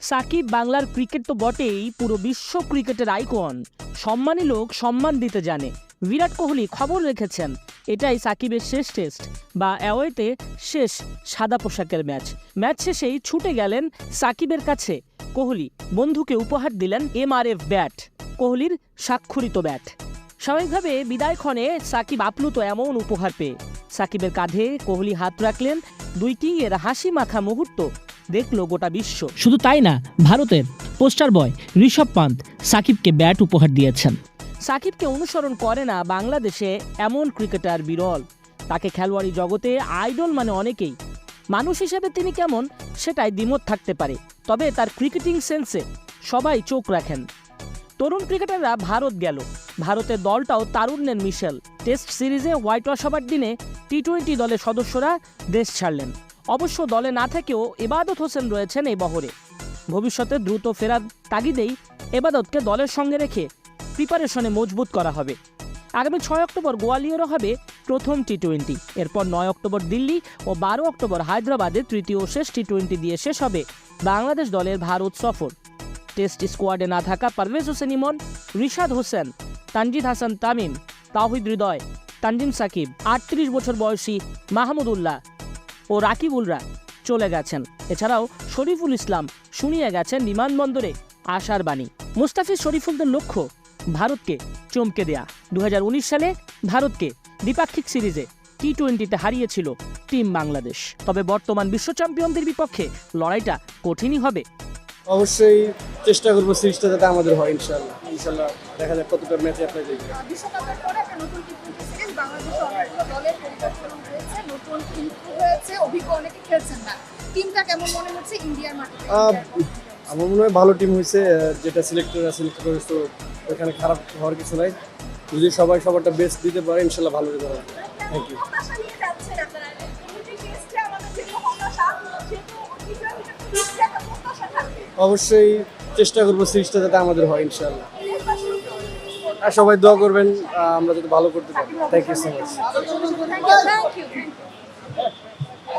সাকিব বাংলার ক্রিকেট তো বটেই, পুরো বিশ্ব ক্রিকেটের আইকন। সম্মানী লোক সম্মান দিতে জানে। বিরাট কোহলি খবর রেখেছেন, এটাই সাকিবের শেষ টেস্ট বা অ্যাওয়েতে শেষ সাদা পোশাকের ম্যাচ। ম্যাচ শেষেই ছুটে গেলেন সাকিবের কাছে। কোহলি বন্ধুকে উপহার দিলেন এমআরএফ ব্যাট, কোহলির স্বাক্ষরিত ব্যাট। স্বাভাবিকভাবে বিদায় ক্ষণে সাকিব আপ্লুত এমন উপহার পেয়ে। সাকিবের কাঁধে কোহলি হাত রাখলেন দুই কিংয়ের হাসি মাখা মুহূর্ত। দেখল গোটা বিশ্ব। শুধু তাই না, ভারতের পোস্টার বয় ঋষভ পান্ত সাকিবকে ব্যাট উপহার দিয়েছেন। সাকিবকে অনুসরণ করে না বাংলাদেশে এমন ক্রিকেটার বিরল। তাকে খেলোয়াড়ি জগতে আইডল মানে অনেকেই। মানুষ হিসেবে তিনি কেমন, সেটাই দ্বিমত থাকতে পারে। তবে তার ক্রিকেটিং সেন্সে সবাই চোখ রাখেন। তরুণ ক্রিকেটাররা ভারত গেল। ভারতের দলটাও তারুণ্যের মিশেল। টেস্ট সিরিজে হোয়াইট ওয়াশ হবার দিনে টি টোয়েন্টি দলের সদস্যরা দেশ ছাড়লেন। অবশ্য দলে না থেকেও এবাদত হোসেন রয়েছেন এই বহরে। ভবিষ্যতে দ্রুত ফেরার তাগিদেই এবাদতকে দলের সঙ্গে রেখে প্রিপারেশনে মজবুত করা হবে। আগামী ছয় অক্টোবর গোয়ালিয়রে হবে প্রথম টি টোয়েন্টি এরপর নয় অক্টোবর দিল্লি ও বারো অক্টোবর হায়দ্রাবাদে তৃতীয় শেষ টি টোয়েন্টি দিয়ে শেষ হবে বাংলাদেশ দলের ভারত সফর। টেস্ট স্কোয়াডে না থাকা পারভেজ হোসেন ইমন, রিশাদ হোসেন, তানজিদ হাসান তামিম তাহিদ হৃদয়, তানজিম সাকিব, আটত্রিশ বছর বয়সী মাহমুদুল্লাহ ও রাকিবুলরা চলে গেছেন। এছাড়াও শরীফুল ইসলাম শুনিয়ে গেছেন বিমানবন্দরে আশার বাণী। মুস্তাফিজ শরীফুলদের লক্ষ্য ভারতকে চমকে দেয়া। দুই হাজার উনিশ সালে ভারতকে দ্বিপাক্ষিক সিরিজে টি টোয়েন্টিতে হারিয়েছিল টিম বাংলাদেশ। তবে বর্তমান বিশ্ব চ্যাম্পিয়নদের বিপক্ষে লড়াইটা কঠিনই হবে। অবশ্যই চেষ্টা করব সিরিজটা যাতে আমাদের হয় ইনশাল্লাহ ইনশাল্লাহ দেখা যাক কতটা ম্যাচে অ্যাপ্লাই হয়েছে অনেকে খেলছেন না। টিমটা কেমন মনে হচ্ছে ইন্ডিয়ার মাটিতে আমার মনে হয় ভালো টিম হয়েছে যেটা সিলেক্টররা সিলেক্ট করেছে তো ওখানে খারাপ হওয়ার কিছু নাই। যদি সবাই সবারটা বেস্ট দিতে পারে ইনশাল্লাহ ভালো রেজাল্ট হবে থ্যাংক ইউ অবশ্যই চেষ্টা করব সিরিজটা যাতে আমাদের হয় ইনশাল্লাহ। আর সবাই দোয়া করবেন আমরা যাতে ভালো করতে পারি। Thank you so much thank you thank you